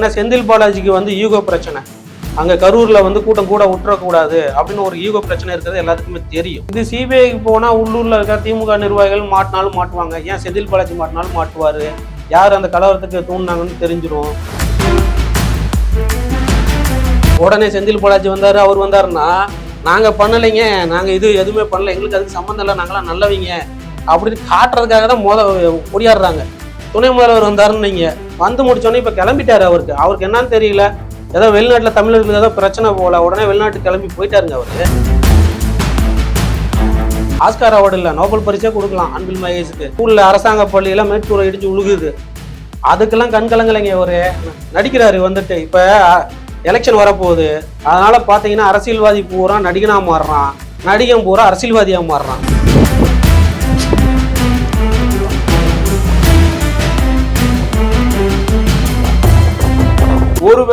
ஏன்னா செந்தில் பாலாஜிக்கு வந்து ஈகோ பிரச்சனை. அங்கே கரூரில் வந்து கூட்டம் கூட விட்டுறக்கூடாது அப்படின்னு ஒரு ஈகோ பிரச்சனை இருக்கிறது எல்லாத்துக்குமே தெரியும். இது சிபிஐக்கு போனால் உள்ளூரில் இருக்க திமுக நிர்வாகிகள் மாட்டினாலும் மாட்டுவாங்க. ஏன் செந்தில் பாலாஜி மாட்டினாலும் மாட்டுவார்? யார் அந்த கலவரத்துக்கு தூண்டினாங்கன்னு தெரிஞ்சிரும். உடனே செந்தில் பாலாஜி வந்தார் அவர் வந்தாருன்னா நாங்கள் பண்ணலைங்க நாங்கள் இது எதுவுமே பண்ணல. எங்களுக்கு அதுக்கு சம்மந்தம் இல்லை. நாங்களாம் நல்லவங்க. அப்படின்னு காட்டுறதுக்காக தான் மோத கொடியாடுறாங்க துணை முதல்வர் வந்தாருன்னு நீங்கள் வந்து முடிச்சோடனே இப்ப கிளம்பிட்டாரு அவருக்கு. அவருக்கு என்னன்னு தெரியல. ஏதோ வெளிநாட்டுல தமிழர்கள் ஏதோ பிரச்சனை போல. உடனே வெளிநாட்டு கிளம்பி போயிட்டாருங்க அவரு. ஆஸ்கார் அவார்டு இல்ல நோபல் பரிசே கொடுக்கலாம் அன்பில் மகேஷுக்கு. ஸ்கூல்ல அரசாங்க பள்ளியெல்லாம் மேற்கூரை இடிச்சு உழுகுது. அதுக்கெல்லாம் கண்கலங்கலைங்க அவரு நடிக்கிறாரு வந்துட்டு. இப்ப எலெக்ஷன் வரப்போகுது. அதனால பாத்தீங்கன்னா அரசியல்வாதி பூரா நடிகனா மாறுறான். நடிகன் பூரா அரசியல்வாதியா மாறுறான்.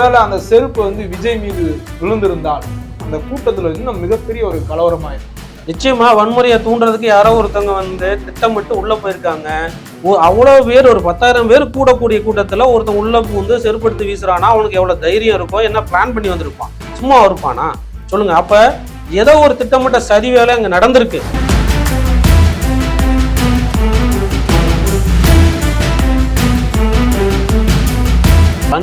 ஒருவேளை அந்த செருப்பு வந்து விஜய் மீது விழுந்திருந்தால் அந்த கூட்டத்தில் இன்னும் மிகப்பெரிய ஒரு கலவரமாயிருக்கும் நிச்சயமா வன்முறையை தூண்டுறதுக்கு யாரோ ஒருத்தவங்க வந்து திட்டமிட்டு உள்ள போயிருக்காங்க. ஒ- பேர் ஒரு பத்தாயிரம் பேர் கூடக்கூடிய கூட்டத்தில் ஒருத்தன் உள்ள பூந்து செருப்படுத்தி வீசுறானா? அவனுக்கு எவ்வளோ தைரியம் இருக்கும் என்ன பிளான் பண்ணி வந்திருப்பான்? சும்மா இருப்பானா? சொல்லுங்க. அப்போ ஏதோ ஒரு திட்டமிட்ட சதி வேலை அங்கே நடந்திருக்கு.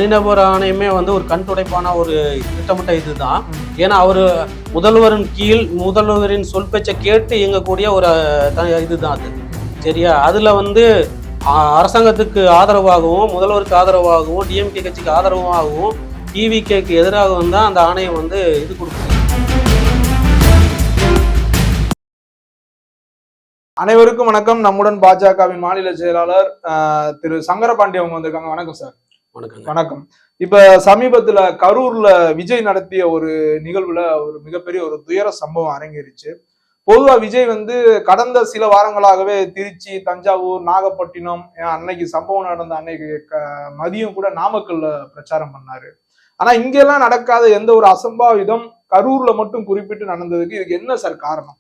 தனிநபர் ஆணையமே வந்து ஒரு கண் துடைப்பான ஒரு திட்டமிட்ட இதுதான். ஏன்னா அவர் முதல்வரின் கீழ் முதல்வரின் சொல் பேச்சை கேட்டு இயங்கக்கூடிய ஒரு த- இதுதான் அது. சரியா? அதில் வந்து அரசாங்கத்துக்கு ஆதரவாகவும் முதல்வருக்கு ஆதரவாகவும் டிஎம்கே கட்சிக்கு ஆதரவாகவும் டிவிகேக்கு எதிராகவும் தான் அந்த ஆணையம் வந்து இது கொடுக்குது. அனைவருக்கும் வணக்கம். நம்முடன் பாஜகவின் மாநில செயலாளர் திரு சங்கரபாண்டி அவங்க வந்திருக்காங்க. வணக்கம் சார். வணக்கங்க. வணக்கம். இப்ப சமீபத்துல கரூர்ல விஜய் நடத்திய ஒரு நிகழ்வுல ஒரு மிகப்பெரிய ஒரு துயர சம்பவம் அரங்கேறிச்சு. பொதுவா விஜய் வந்து கடந்த சில வாரங்களாகவே திருச்சி தஞ்சாவூர் நாகப்பட்டினம் அன்னைக்கு சம்பவம் நடந்த அன்னைக்கு மதியம் கூட நாமக்கல்ல பிரச்சாரம் பண்ணாரு. ஆனா இங்கெல்லாம் நடக்காத எந்த ஒரு அசம்பாவிதம் கரூர்ல மட்டும் குறிப்பிட்டு நடந்ததுக்கு இதுக்கு என்ன சார் காரணம்?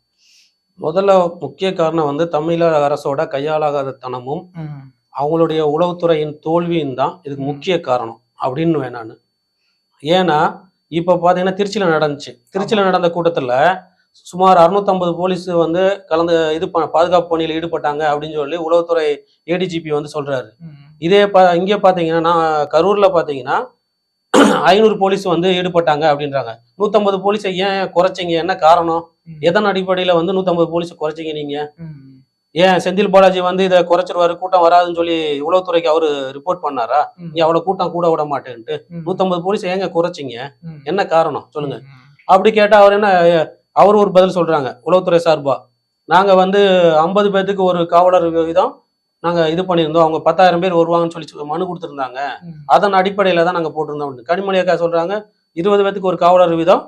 முதல்ல முக்கிய காரணம் வந்து தமிழக அரசோட கையாளாகாத தனமும் அவங்களுடைய உளவுத்துறையின் தோல்வியும் தான் இதுக்கு. முக்கிய காரணம். அப்படின்னு நான். ஏன்னா இப்போ பார்த்தீங்கன்னா திருச்சியில் நடந்துச்சு. திருச்சியில் நடந்த கூட்டத்தில் சுமார் 650 போலீஸ் வந்து கலந்து இது பாதுகாப்பு பணியில் ஈடுபட்டாங்க அப்படின்னு சொல்லி உளவுத்துறை ஏடிஜிபி வந்து சொல்றாரு. இதே ப இங்கே பார்த்தீங்கன்னா நான் கரூரில் பார்த்தீங்கன்னா ஐநூறு போலீஸ் வந்து ஈடுபட்டாங்க அப்படின்றாங்க. நூற்றம்பது போலீஸை ஏன் குறைச்சிங்க? என்ன காரணம். எதன் அடிப்படையில் வந்து நூற்றம்பது போலீஸை குறைச்சிங்க நீங்கள் ஏன் செந்தில் பாலாஜி வந்து இதை குறைச்சிருவாரு கூட்டம் வராதுன்னு சொல்லி உளவுத்துறைக்கு அவரு ரிப்போர்ட் பண்ணாரா? இங்க அவ்வளவு கூட்டம் கூட விட மாட்டேன்ட்டு. நூத்தம்பது போலீஸ் ஏங்க குறைச்சிங்க? என்ன காரணம் சொல்லுங்க. அப்படி கேட்டா அவர் என்ன அவர் ஒரு பதில் சொல்றாங்க உளவுத்துறை சார்பா. நாங்க வந்து ஐம்பது பேர்த்துக்கு ஒரு காவலர் விதம் நாங்க இது பண்ணியிருந்தோம். அவங்க பத்தாயிரம் பேர் வருவாங்கன்னு சொல்லி மனு கொடுத்துருந்தாங்க. அதன் அடிப்படையில தான் நாங்க போட்டிருந்தோம் கனிமொழி அக்கா சொல்றாங்க இருபது பேர்த்துக்கு ஒரு காவலர் விதம்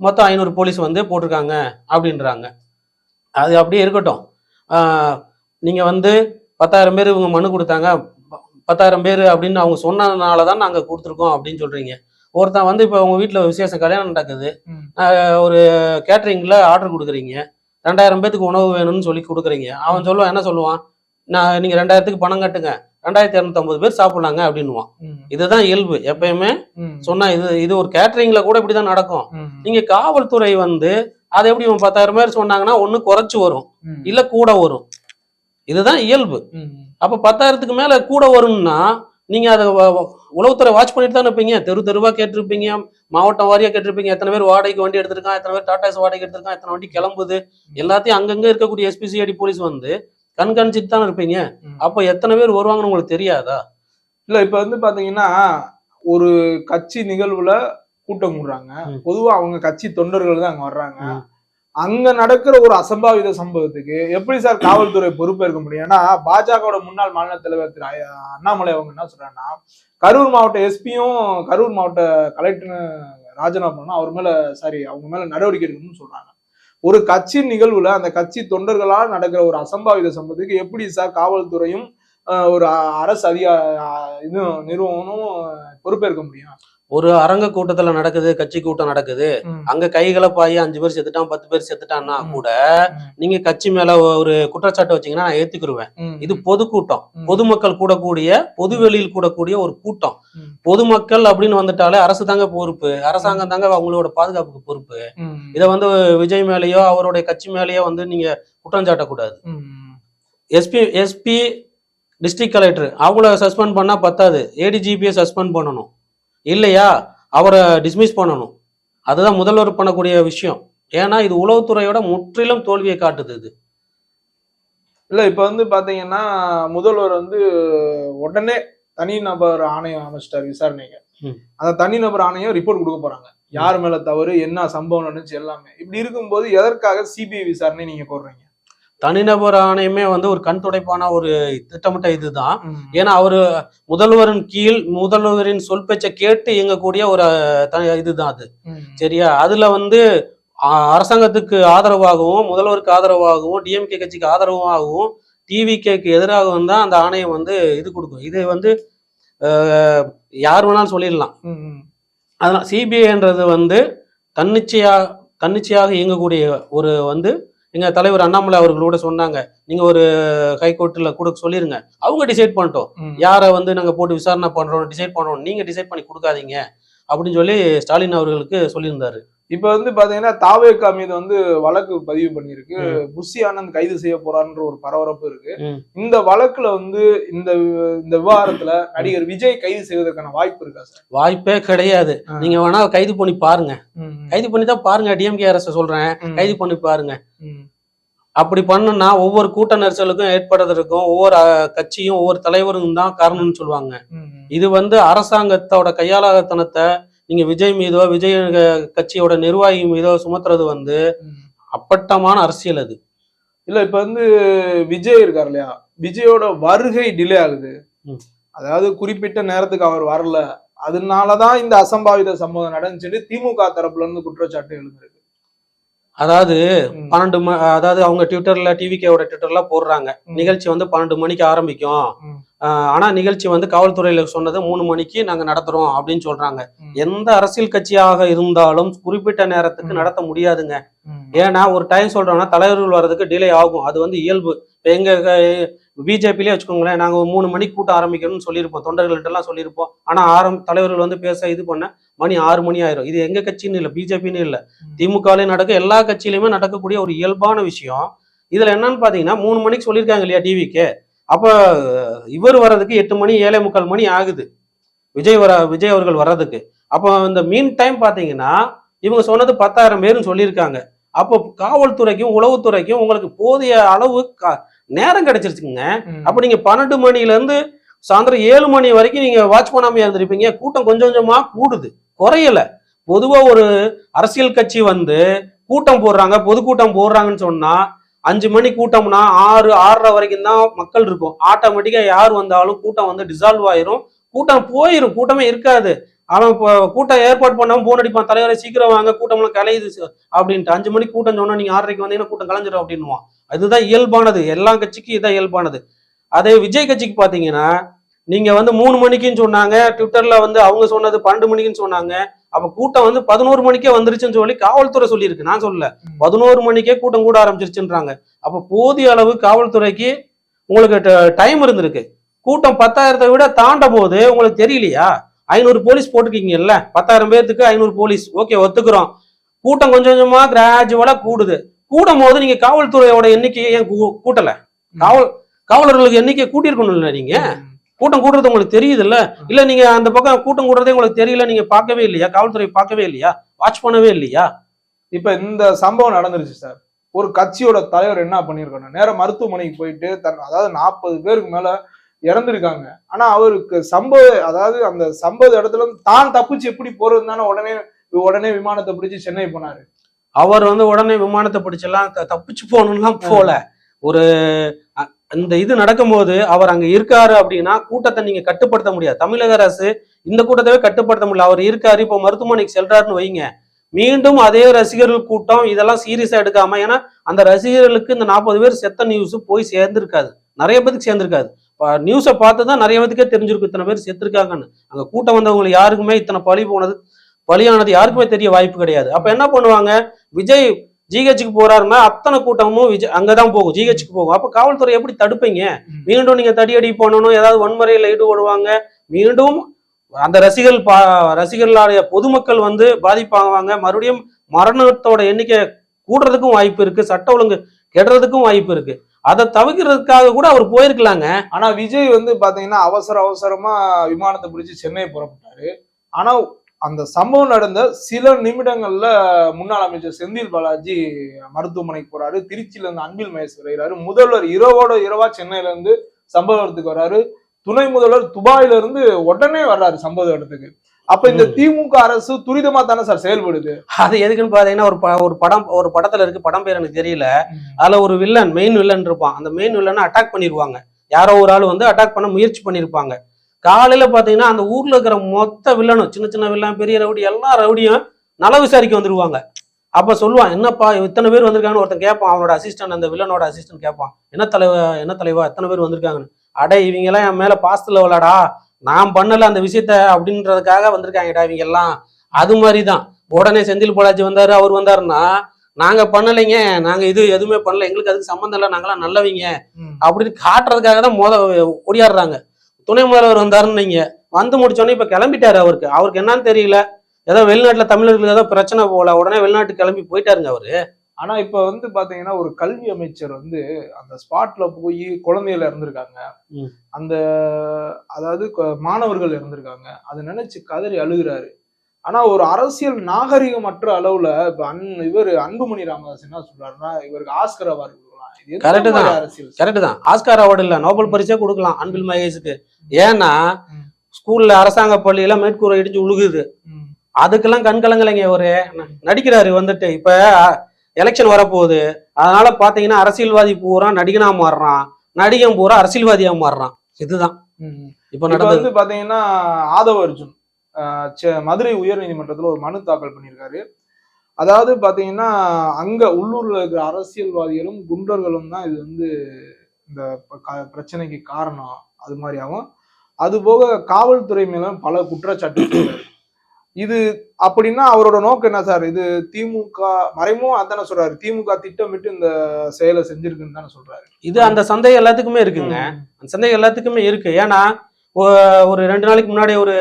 மொத்தம் ஐநூறு போலீஸ் வந்து போட்டிருக்காங்க அப்படின்றாங்க. அது அப்படியே இருக்கட்டும். ஆஹ் நீங்க வந்து பத்தாயிரம் பேர் இவங்க மனு கொடுத்தாங்க. பத்தாயிரம் பேர் அப்படின்னு அவங்க சொன்னதுனால தான் நாங்க கொடுத்துருக்கோம் அப்படின்னு சொல்றீங்க. ஒருத்தன் வந்து இப்போ உங்க வீட்டில் விசேஷம் கல்யாணம் நடக்குது. ஒரு கேட்டரிங்ல ஆர்டர் கொடுக்குறீங்க. ரெண்டாயிரம் பேத்துக்கு உணவு வேணும்னு சொல்லி கொடுக்குறீங்க. அவன் சொல்லுவான் என்ன சொல்லுவான்? நான் நீங்க ரெண்டாயிரத்துக்கு பணம் கட்டுங்க. ரெண்டாயிரத்தி இரநூத்தம்பது பேர் சாப்பிடலாங்க அப்படின்னுவான். இதுதான் இயல்பு. எப்பயுமே சொன்னா இது இது ஒரு கேட்டரிங்ல கூட இப்படிதான் நடக்கும். நீங்க காவல்துறை வந்து அதை எப்படி இவன் பத்தாயிரம் பேர் சொன்னாங்கன்னா ஒண்ணு குறைச்சு வரும். இல்ல கூட வரும். இதுதான் இயல்பு. அப்ப பத்தாயிரத்துக்கு மேல கூட வரும்னா நீங்க அதை உளவுத்துறை வாட்ச் பண்ணிட்டு தான் இருப்பீங்க. தெரு தெருவா கேட்டிருப்பீங்க. மாவட்டம் வாரியா கேட்டிருப்பீங்க. எத்தனை பேர் வாடகைக்கு வண்டி எடுத்திருக்கான் எத்தனை பேர் டாடாஸ் வாடகைக்கு எடுத்திருக்கான் எத்தனை வண்டி கிளம்புது. எல்லாத்தையும் அங்கங்க இருக்கக்கூடிய எஸ்பிசிஐடி போலீஸ் வந்து கண்காணிச்சுட்டு தான் இருப்பீங்க. அப்ப எத்தனை பேர் வருவாங்கன்னு உங்களுக்கு தெரியாதா? இல்ல இப்ப வந்து பாத்தீங்கன்னா ஒரு கட்சி நிகழ்வுல கூட்டம் கூடுறாங்க. பொதுவா அவங்க கட்சி தொண்டர்கள் தான் அங்க வர்றாங்க. அங்க நடக்கிற ஒரு அசம்பாவித சம்பவத்துக்கு எப்படி சார் காவல்துறை பொறுப்பேற்க முடியும்? ஏன்னா பாஜகவோட முன்னாள் மாநில தலைவர் திரு அண்ணாமலை அவங்க என்ன சொல்றாங்கன்னா கரூர் மாவட்ட எஸ்பியும் கரூர் மாவட்ட கலெக்டர் ராஜினாமா அவர் மேல சாரி அவங்க மேல நடவடிக்கை எடுக்கணும்னு சொல்றாங்க. ஒரு கட்சி நிகழ்வுல அந்த கட்சி தொண்டர்களால் நடக்கிற ஒரு அசம்பாவித சம்பவத்துக்கு எப்படி சார் காவல்துறையும் ஒரு அரசு அதிகா இது நிறுவனமும் பொறுப்பேற்க முடியும்? ஒரு அரங்க கூட்டத்துல நடக்குது கட்சி கூட்டம் நடக்குது. அங்க கைகளை பாயி அஞ்சு பேர் செத்துட்டான் பத்து பேர் செத்துட்டான்னா. கூட. நீங்க கட்சி மேல ஒரு குற்றச்சாட்டு வச்சீங்கன்னா நான் ஏத்துக்கிருவேன் ம். இது பொதுக்கூட்டம். பொதுமக்கள் கூடக்கூடிய பொதுவெளியில் கூடக்கூடிய ஒரு கூட்டம். பொதுமக்கள் அப்படின்னு வந்துட்டாலே அரசு தாங்க பொறுப்பு அரசாங்கம் தாங்க அவங்களோட பாதுகாப்புக்கு பொறுப்பு. இதை வந்து விஜய் மேலேயோ அவருடைய கட்சி மேலேயோ வந்து நீங்க குற்றம் சாட்டக்கூடாது. எஸ்பி எஸ்பி டிஸ்ட்ரிக்ட் கலெக்டர் அவங்கள சஸ்பெண்ட் பண்ணா பத்தாது ஏடிஜிபியை சஸ்பெண்ட் பண்ணணும் இல்லையா? அவரை டிஸ்மிஸ் பண்ணணும். அதுதான் முதல்வர் பண்ணக்கூடிய விஷயம். ஏன்னா இது உளவுத்துறையோட முற்றிலும் தோல்வியை காட்டுது இது. இல்ல இப்ப வந்து பாத்தீங்கன்னா முதல்வர் வந்து உடனே தனிநபர் ஆணையம் அமைச்சிட்டாரு விசாரணைக்கு. ம். அந்த தனிநபர் ஆணையம் ரிப்போர்ட் கொடுக்க போறாங்க. யார் மேல தவறு என்ன சம்பவம் நடந்துச்சு எல்லாமே. இப்படி இருக்கும்போது எதற்காக சிபிஐ விசாரணை நீங்க போடுறீங்க தனிநபர் ஆணையமே வந்து ஒரு கண் துடைப்பான ஒரு திட்டமிட்ட இதுதான். ஏன்னா அவரு முதல்வரின் கீழ் முதல்வரின் சொல் பேச்சை கேட்டு இயங்கக்கூடிய ஒரு இதுதான் அது. சரியா அதுல வந்து அரசாங்கத்துக்கு ஆதரவாகவும் முதல்வருக்கு ஆதரவாகவும் டிஎம்கே கட்சிக்கு ஆதரவாகவும் டிவிகேக்கு எதிராகவும் தான் அந்த ஆணையம் வந்து இது கொடுக்கும் இது வந்து யார் வேணாலும் சொல்லிடலாம். அதனால் சிபிஐன்றது வந்து தன்னிச்சையா தன்னிச்சையாக இயங்கக்கூடிய ஒரு வந்து எங்க தலைவர் அண்ணாமலை அவர்களோட சொன்னாங்க. நீங்க ஒரு ஹைகோர்ட்ல கூட சொல்லிருங்க. அவங்க டிசைட் பண்ணிட்டோம். யாரை வந்து நாங்க போட்டு விசாரணை பண்றோம் டிசைட் பண்றோம் நீங்க டிசைட் பண்ணி கொடுக்காதீங்க. அப்படின்னு சொல்லி ஸ்டாலின் அவர்களுக்கு சொல்லியிருந்தாரு இப்ப வந்து பாத்தீங்கன்னா தாவேக்கா மீது வந்து வழக்கு பதிவு பண்ணியிருக்கு புஷி ஆனந்த் கைது செய்ய போறான்ற ஒரு பரபரப்பு இருக்கு. இந்த வழக்குல வந்து இந்த இந்த விவகாரத்துல நடிகர் விஜய் கைது செய்வதற்கான வாய்ப்பு இருக்கா சார் வாய்ப்பே கிடையாது. நீங்க வேணா கைது பண்ணி பாருங்க. கைது பண்ணி தான் பாருங்க டிஎம்கே அரசு சொல்றேன். கைது பண்ணி பாருங்க. அப்படி பண்ணுனா ஒவ்வொரு கூட்ட நெரிசலுக்கும் ஏற்படுறதுக்கும் ஒவ்வொரு கட்சியும் ஒவ்வொரு தலைவரும் தான் காரணம்னு சொல்லுவாங்க. இது வந்து அரசாங்கத்தோட கையாளத்தனத்தை நீங்க விஜய் மீதோ விஜய் கட்சியோட நிர்வாகி மீதோ சுமத்துறது வந்து. அப்பட்டமான அரசியல் அது இல்ல இப்ப வந்து விஜய் இருக்கார் இல்லையா விஜயோட வருகை டிலே ஆகுது. அதாவது குறிப்பிட்ட நேரத்துக்கு அவர் வரல அதனாலதான் இந்த அசம்பாவித சம்பவம் நடந்துச்சுன்னு திமுக தரப்புல இருந்து குற்றச்சாட்டு எழுந்திருக்கு அதாவது. பன்னெண்டு ம அதாவது அவங்க ட்விட்டர்ல டிவிகேவோட ட்விட்டர்ல போடுறாங்க. நிகழ்ச்சி வந்து பன்னெண்டு மணிக்கு ஆரம்பிக்கும் ஆனா நிகழ்ச்சி வந்து காவல்துறையில சொன்னது மூணு மணிக்கு நாங்க நடத்துறோம் அப்படின்னு சொல்றாங்க. எந்த அரசியல் கட்சியாக இருந்தாலும் குறிப்பிட்ட நேரத்துக்கு. நடத்த முடியாதுங்க. ஏன்னா ஒரு டைம் சொல்றோம்னா தலைவர்கள் வர்றதுக்கு டிலே ஆகும் அது வந்து இயல்பு எங்க பிஜேபிலே வச்சுக்கோங்களேன் நாங்க ஒரு மூணு மணிக்கு கூட்டம் ஆரம்பிக்கணும்னு சொல்லியிருப்போம். தொண்டர்கள்ட்ட எல்லாம் சொல்லியிருப்போம். ஆனா ஆரம் தலைவர்கள் வந்து பேச இது பண்ண மணி ஆறு மணி ஆயிரும். இது எங்க கட்சின்னு இல்லை பிஜேபின்னு இல்லை. திமுகலையும் நடக்க எல்லா கட்சியிலுமே நடக்கக்கூடிய ஒரு இயல்பான விஷயம். இதுல என்னன்னு பாத்தீங்கன்னா மூணு மணிக்கு சொல்லியிருக்காங்க இல்லையா டிவிக்கு? அப்ப இவர் வர்றதுக்கு எட்டு மணி ஏழே முக்கால் மணி ஆகுது. விஜய் வர விஜய் அவர்கள் வர்றதுக்கு. அப்போ இந்த மீன் டைம் பாத்தீங்கன்னா இவங்க சொன்னது பத்தாயிரம் பேர்னு சொல்லியிருக்காங்க. அப்போ காவல்துறைக்கும் உளவுத்துறைக்கும் உங்களுக்கு போதிய அளவு நேரம் கிடைச்சிருச்சுங்க. அப்ப நீங்க பன்னெண்டு மணில இருந்து சாயந்தரம் ஏழு மணி வரைக்கும் நீங்க வாட்ச் பண்ணாம இருந்திருப்பீங்க. கூட்டம் கொஞ்சம் கொஞ்சமா கூடுது. குறையல. பொதுவா ஒரு அரசியல் கட்சி வந்து கூட்டம் போடுறாங்க பொதுக்கூட்டம் போடுறாங்கன்னு சொன்னா அஞ்சு மணி கூட்டம்னா ஆறு ஆறரை வரைக்கும் தான் மக்கள் இருக்கும். ஆட்டோமேட்டிக்கா யார் வந்தாலும் கூட்டம் வந்து டிசால்வ் ஆயிரும். கூட்டம் போயிரும். கூட்டமே இருக்காது. அவன் இப்போ கூட்டம் ஏற்பாடு பண்ணாம போன் அடிப்பான் தலைவரை சீக்கிரம் வாங்க கூட்டம்லாம் கலையுது அப்படின்ட்டு. அஞ்சு மணிக்கு கூட்டம் சொன்னா நீங்க ஆறரைக்கு வந்தீங்கன்னா கூட்டம் கலைஞ்சிடும் அப்படின்னுவான். அதுதான் இயல்பானது. எல்லா கட்சிக்கும் இதான் இயல்பானது. அதே விஜய் கட்சிக்கு பாத்தீங்கன்னா நீங்க வந்து மூணு மணிக்குன்னு சொன்னாங்க ட்விட்டர்ல வந்து அவங்க சொன்னது பன்னெண்டு மணிக்குன்னு சொன்னாங்க. அப்ப கூட்டம் வந்து பதினோரு மணிக்கே வந்துருச்சுன்னு சொல்லி காவல்துறை சொல்லியிருக்கு. நான் சொல்லல. பதினோரு மணிக்கே கூட்டம் கூட ஆரம்பிச்சிருச்சுன்றாங்க. அப்ப போதிய அளவு காவல்துறைக்கு உங்களுக்கு டைம் இருந்திருக்கு. கூட்டம் பத்தாயிரத்தை விட தாண்ட போது உங்களுக்கு தெரியலையா? ஐநூறு போலீஸ் போட்டுருக்கீங்கல்ல. பத்தாயிரம் பேர்த்துக்கு ஐநூறு போலீஸ். ஓகே ஒத்துக்கிறோம். கூட்டம் கொஞ்சம் கொஞ்சமா கிராஜுவலா கூடுது. கூடும் போது நீங்க காவல்துறையோட எண்ணிக்கையை ஏன் கூட்டல? காவல் காவலர்களுக்கு எண்ணிக்கை கூட்டியிருக்கணும்ல நீங்க? ம். கூட்டம் கூடுறது உங்களுக்கு தெரியுதுல்ல? இல்ல நீங்க அந்த பக்கம் கூட்டம் கூடுறதே உங்களுக்கு தெரியல நீங்க பார்க்கவே இல்லையா? காவல்துறை பார்க்கவே இல்லையா? வாட்ச் பண்ணவே இல்லையா? இப்ப இந்த சம்பவம் நடந்துருச்சு சார். ஒரு கட்சியோட தலைவர் என்ன பண்ணிருக்கணும் நேரா மருத்துவமனைக்கு போயிட்டு தன் அதாவது நாற்பது பேருக்கு மேல இறந்திருக்காங்க. ஆனா அவருக்கு சம்பவ அதாவது அந்த சம்பவ இடத்துல தான் தப்பிச்சு எப்படி போறது தானே உடனே உடனே விமானத்தை பிடிச்சு சென்னை போனாரு. அவர் வந்து உடனே விமானத்தை பிடிச்செல்லாம் தப்பிச்சு போகணும்லாம் போல. ஒரு அந்த இது நடக்கும்போது அவர் அங்க இருக்காரு அப்படின்னா கூட்டத்தை நீங்க கட்டுப்படுத்த முடியாது. தமிழக அரசு இந்த கூட்டத்தவே கட்டுப்படுத்த முடியல. அவர் இருக்காரு இப்போ மருத்துவமனைக்கு செல்றாருன்னு வைங்க. மீண்டும் அதே ரசிகர்கள் கூட்டம் இதெல்லாம் சீரியஸா எடுக்காம ஏன்னா அந்த ரசிகர்களுக்கு இந்த நாற்பது பேர் செத்த நியூஸ் போய் சேர்ந்திருக்காது. நிறைய பேருக்கு சேர்ந்திருக்காது. நியூஸை பார்த்து தான் நிறைய பேத்துக்கே தெரிஞ்சிருக்கும் இத்தனை பேர் செத்துருக்காங்கன்னு. அங்க கூட்டம் வந்தவங்க யாருக்குமே இத்தனை பழி போனது பலியானது யாருக்குமே தெரிய வாய்ப்பு கிடையாது. அப்ப என்ன பண்ணுவாங்க? விஜய் ஜிஹெச்சுக்கு போறாருன்னா அத்தனை கூட்டமும் விஜய் அங்கதான் போகும் ஜிஹெச்சுக்கு போகும். அப்ப காவல்துறை எப்படி தடுப்பீங்க. மீண்டும் நீங்க தடியடி பண்ணணும் ஏதாவது வன்முறையில் ஈடுபடுவாங்க. மீண்டும் அந்த ரசிகர்கள் பா ரசிகர்களுடைய பொதுமக்கள் வந்து பாதிப்பாங்க மறுபடியும் மரணத்தோட எண்ணிக்கை கூடுறதுக்கும் வாய்ப்பு இருக்கு சட்ட ஒழுங்கு கெடுறதுக்கும் வாய்ப்பு இருக்கு. அதை தவிர்க்கிறதுக்காக கூட அவர் போயிருக்கலாங்க. ஆனா விஜய் வந்து பாத்தீங்கன்னா அவசர அவசரமா விமானத்தை பிடிச்சு சென்னை புறப்பட்டாரு. ஆனா அந்த சம்பவம் நடந்த சில நிமிடங்கள்ல முன்னாள் அமைச்சர் செந்தில் பாலாஜி மருத்துவமனைக்கு போறாரு. திருச்சியில இருந்து அன்பில் மகேஷ் வருகிறாரு. முதல்வர் இரவோட இரவா சென்னையில இருந்து சம்பவ இடத்துக்கு வர்றாரு துணை முதல்வர் துபாயில இருந்து உடனே வர்றாரு சம்பவ இடத்துக்கு. அப்ப இந்த. திமுக அரசு துரிதமா தானே சார் செயல்படுது? அது எதுக்குன்னு பாத்தீங்கன்னா ஒரு ஒரு படம் ஒரு படத்துல இருக்கு. படம் பேர் எனக்கு தெரியல. அதுல ஒரு வில்லன் மெயின் வில்லன் இருப்பான். அந்த மெயின் வில்லனை அட்டாக் பண்ணிருவாங்க. யாரோ ஒரு ஆள் வந்து அட்டாக் பண்ண முயற்சி பண்ணிருப்பாங்க. காலையில பாத்தீங்கன்னா அந்த ஊர்ல இருக்கிற மொத்த வில்லனும் சின்ன சின்ன வில்லன் பெரிய ரவுடி எல்லா ரவுடியும் நல விசாரிக்க வந்துருவாங்க. அப்ப சொல்லுவான் என்னப்பா இத்தனை பேர் வந்திருக்காங்கன்னு ஒருத்தன் கேட்பான் அவனோட அசிஸ்டன்ட் அந்த வில்லனோட அசிஸ்டன்ட் கேட்பான் என்ன தலைவா என்ன தலைவா எத்தனை பேர் வந்திருக்காங்கன்னு. அட இவங்க எல்லாம் என் மேல பாசத்துல விளாடா நான் பண்ணல அந்த விஷயத்த அப்படின்றதுக்காக வந்திருக்காங்கடா இவங்க எல்லாம் அது மாதிரிதான். உடனே செந்தில் பாலாஜி வந்தாரு அவர் வந்தாருன்னா நாங்க பண்ணலைங்க. நாங்க இது எதுவுமே பண்ணல. எங்களுக்கு அதுக்கு சம்மந்தம் இல்லை. நாங்களாம் நல்லவங்க. அப்படின்னு காட்டுறதுக்காக தான் மோத ஒடியாடுறாங்க துணை முதல்வர் வந்தாருன்னு நீங்க வந்து முடிச்சோடனே இப்ப கிளம்பிட்டாரு அவருக்கு. அவருக்கு என்னன்னு தெரியல. ஏதோ வெளிநாட்டுல தமிழர்களுக்கு ஏதோ பிரச்சனை போல. உடனே வெளிநாட்டுக்கு கிளம்பி போயிட்டாருங்க அவரு. ஆனா இப்ப வந்து பாத்தீங்கன்னா ஒரு கல்வி அமைச்சர் வந்து அந்த ஸ்பாட்ல போய் குழந்தைகள் இறந்திருக்காங்க ம். அந்த அதாவது மாணவர்கள் இறந்திருக்காங்க அதை நினைச்சு கதறி அழுகுறாரு. ஆனா ஒரு அரசியல் நாகரிகமற்ற அளவுல இப்ப அன் இவர் அன்புமணி ராமதாஸ் என்ன சொல்றாருன்னா இவருக்கு ஆஸ்கர் அவார்டு மாதிரி தான். கரெக்ட் தான். ஆஸ்கார் அவார்டு இல்ல நோபல் பரிசே கொடுக்கலாம் அன்பில் மகேஷுக்கு. ஏன்னா. ஸ்கூல்ல அரசாங்க பள்ளியில மேற்கூரை இடிஞ்சு உழுகுது. அதுக்கெல்லாம் கண் கலங்கலைங்க அவரு ந- நடிக்கிறாரு வந்துட்டு. இப்ப எலெக்ஷன் வரப்போகுது. அதனால பாத்தீங்கன்னா அரசியல்வாதி பூரா நடிகனா மாறுறான். நடிகன் பூரா அரசியல்வாதியா மாறுறான். இதுதான். இப்ப நடந்தது. பாத்தீங்கன்னா ஆதவ அர்ஜுன் மதுரை உயர்நீதிமன்றத்துல ஒரு மனு தாக்கல் பண்ணியிருக்காரு. அதாவது பாத்தீங்கன்னா அங்க உள்ளூர்ல இருக்கிற அரசியல்வாதிகளும் குண்டர்களும் தான் இது வந்து இந்த பிரச்சனைக்கு காரணம். அது மாதிரியாவும் அது போக காவல்துறை மேலும் பல குற்றச்சாட்டு. இது அப்படின்னா அவரோட நோக்கம் என்ன சார்? இது திமுக மறைமுகம் அதானே சொல்றாரு. திமுக திட்டமிட்டு இந்த செயலை செஞ்சிருக்குன்னு தானே சொல்றாரு. இது அந்த சந்தேகம் எல்லாத்துக்குமே இருக்குங்க. அந்த சந்தேகம் எல்லாத்துக்குமே இருக்கு. ஏன்னா ஒரு ரெண்டு நாளைக்கு முன்னாடி ஒரு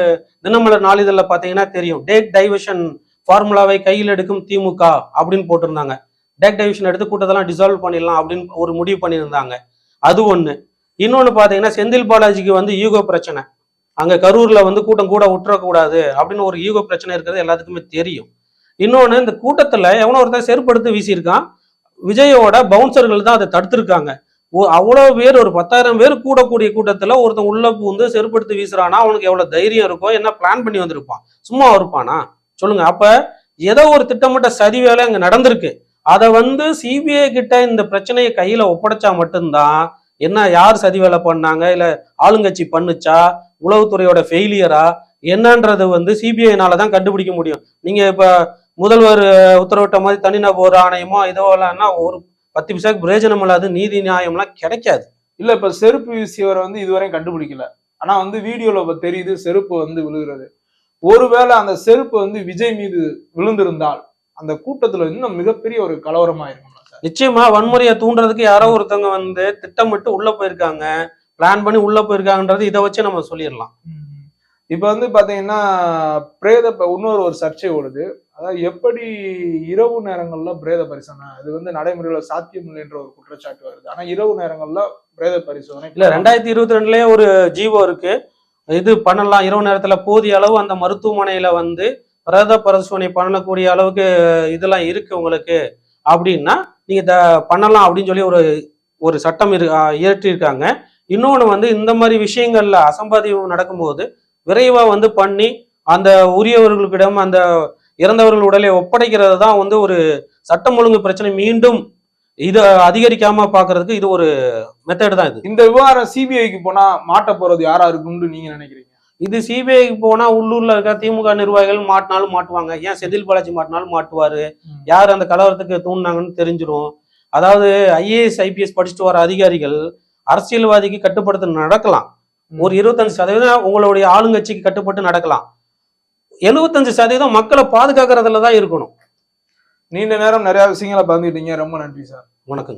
தினமலர் நாளிதழ்ல பாத்தீங்கன்னா தெரியும். டேக் டைவர்ஷன் ஃபார்முலாவை கையில் எடுக்கும் திமுக அப்படின்னு போட்டிருந்தாங்க. டேக் டைவிஷன் எடுத்து கூட்டத்தெல்லாம் டிசால்வ் பண்ணிடலாம் அப்படின்னு ஒரு முடிவு பண்ணியிருந்தாங்க. அது ஒன்று இன்னொன்று பார்த்தீங்கன்னா செந்தில் பாலாஜிக்கு வந்து ஈகோ பிரச்சனை. அங்கே கரூரில் வந்து கூட்டம் கூட விட்டுறக்கூடாது அப்படின்னு ஒரு ஈகோ பிரச்சனை இருக்கிறது எல்லாத்துக்குமே தெரியும். இன்னொன்று இந்த கூட்டத்தில் எவனோ ஒருத்தர் செருப்படுத்து வீசியிருக்கான். விஜயோட பவுன்சர்கள் தான் அதை தடுத்திருக்காங்க. ஒ- பேர் ஒரு பத்தாயிரம் பேர் கூடக்கூடிய கூட்டத்தில் ஒருத்தன் உள்ள பூந்து செருப்படுத்து வீசுறானா அவனுக்கு எவ்வளோ தைரியம் இருக்கும் என்ன பிளான் பண்ணி வந்திருப்பான். சும்மா இருப்பானா? சொல்லுங்க. அப்ப ஏதோ ஒரு திட்டமிட்ட சதி வேலை அங்க நடந்திருக்கு. அதை வந்து சிபிஐ கிட்ட இந்த பிரச்சனையை கையில ஒப்படைச்சா மட்டும்தான் என்ன யார் சதி வேலை பண்ணாங்க? இல்ல ஆளுங்கட்சி பண்ணுச்சா? உளவுத்துறையோட ஃபெயிலியரா என்னன்றது வந்து சிபிஐனால தான் கண்டுபிடிக்க முடியும். நீங்க இப்ப முதல்வர் உத்தரவிட்ட மாதிரி தனிநபர் ஆணையமோ இதோ இல்லைன்னா ஒரு பத்து பைசாக்கு பிரயோஜனம் இல்லாது நீதி நியாயம்லாம் கிடைக்காது. இல்ல இப்ப செருப்பு வீசியவரை வந்து இதுவரையும் கண்டுபிடிக்கல. ஆனா வந்து வீடியோல தெரியுது செருப்பு வந்து விழுகிறது. ஒருவேளை அந்த செருப்பு வந்து விஜய் மீது விழுந்திருந்தால் அந்த கூட்டத்துல இன்னும் மிகப்பெரிய ஒரு கலவரமா இருக்கும்ல சார்? நிச்சயமா வன்முறையை தூண்டுறதுக்கு யாரோ ஒருத்தவங்க வந்து திட்டமிட்டு உள்ள போயிருக்காங்க. பிளான் பண்ணி உள்ள போயிருக்காங்கன்றது இதை வச்சு நம்ம சொல்லிடலாம். இப்ப வந்து பாத்தீங்கன்னா பிரேத இன்னொரு ஒரு சர்ச்சை ஓடுது. அதாவது எப்படி இரவு நேரங்கள்ல பிரேத பரிசோதனை இது வந்து நடைமுறையில சாத்தியம் என்ற ஒரு குற்றச்சாட்டு வருது. ஆனா இரவு நேரங்கள்ல பிரேத பரிசோதனை இல்ல ரெண்டாயிரத்தி இருபத்தி ரெண்டுலயே ஒரு ஜீவோ இருக்கு. இது பண்ணலாம். இரவு நேரத்தில் போதிய அளவு அந்த மருத்துவமனையில் வந்து பிரத பரிசோதனை பண்ணக்கூடிய அளவுக்கு இதெல்லாம் இருக்கு உங்களுக்கு. அப்படின்னா நீங்க த- பண்ணலாம் அப்படின்னு சொல்லி ஒரு ஒரு சட்டம் இரு இயற்றியிருக்காங்க இன்னொன்று வந்து இந்த மாதிரி விஷயங்கள்ல அசம்பாதியம் நடக்கும்போது விரைவாக வந்து பண்ணி அந்த உரியவர்களுக்கிடம் அந்த இறந்தவர்கள் உடலை ஒப்படைக்கிறது தான் வந்து ஒரு சட்டம் ஒழுங்கு பிரச்சனை மீண்டும் இது அதிகரிக்காம பாக்குறதுக்கு இது ஒரு மெத்தட் தான் இது. இந்த விவகாரம் சிபிஐக்கு போனா மாட்ட போறது யாரா இருக்கும்னு நீங்க நினைக்கிறீங்க? இது சிபிஐக்கு போனா உள்ளூர்ல இருக்க திமுக நிர்வாகிகள் மாட்டினாலும் மாட்டுவாங்க. ஏன் செந்தில் பாலாஜி மாட்டினாலும் மாட்டுவாரு. யார் அந்த கலவரத்துக்கு தூண்டினாங்கன்னு தெரிஞ்சிரும். அதாவது ஐஏஎஸ் ஐபிஎஸ் படிச்சுட்டு வர அதிகாரிகள் அரசியல்வாதிக்கு கட்டுப்படுத்த நடக்கலாம். ஒரு இருபத்தஞ்சு சதவீதம் உங்களுடைய ஆளுங்கட்சிக்கு கட்டுப்பட்டு நடக்கலாம். எழுபத்தஞ்சு சதவீதம் மக்களை பாதுகாக்கிறதுல தான் இருக்கணும். நீண்ட நேரம் நிறைய விஷயங்களை பகிர்ந்துட்டீங்க ரொம்ப நன்றி சார். வணக்கங்க.